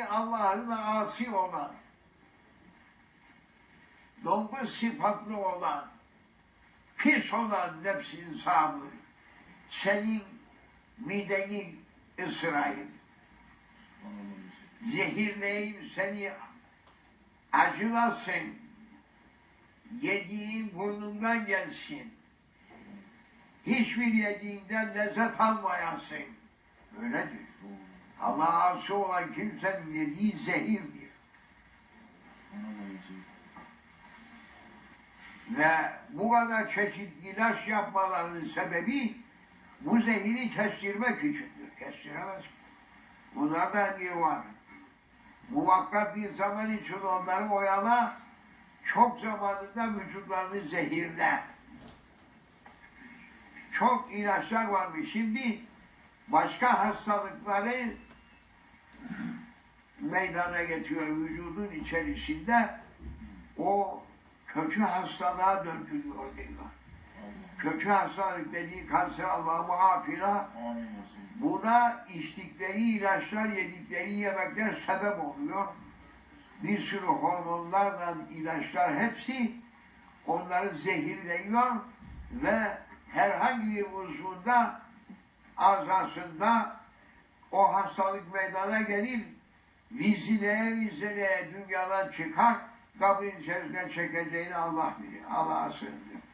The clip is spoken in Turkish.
Yani Allah'ına asi olan, domuz sıfatlı olan, pis olan nefsin sahibi, senin mideni ısırayım, zehirleyeyim seni, acılasın, yediğin burnundan gelsin, hiçbir yediğinden lezzet almayasın. Öyledir. Allah asi olan kimsenin yediği zehirdir. Ve bu kadar çeşit ilaç yapmalarının sebebi bu zehiri kestirmek içindir. Kestiremez. Bunlardan biri var. Muvakkat bir zaman için onları oyala, çok zamanında vücutlarını zehirle. Çok ilaçlar varmış. Şimdi başka hastalıkları meydana getiriyor vücudun içerisinde. O kötü hastalığa döndürüyor diyorlar. Kötü hastalık dediği kanser Allah muhafira buna içtikleri ilaçlar, yedikleri yemekler sebep oluyor. Bir sürü hormonlarla ilaçlar hepsi onları zehirliyor ve herhangi bir uzvunda azasında o hastalık meydana gelir. Vizineye vizineye dünyadan çıkar, kabrin içerisine çekeceğini Allah bilir. Allah'a sığındır.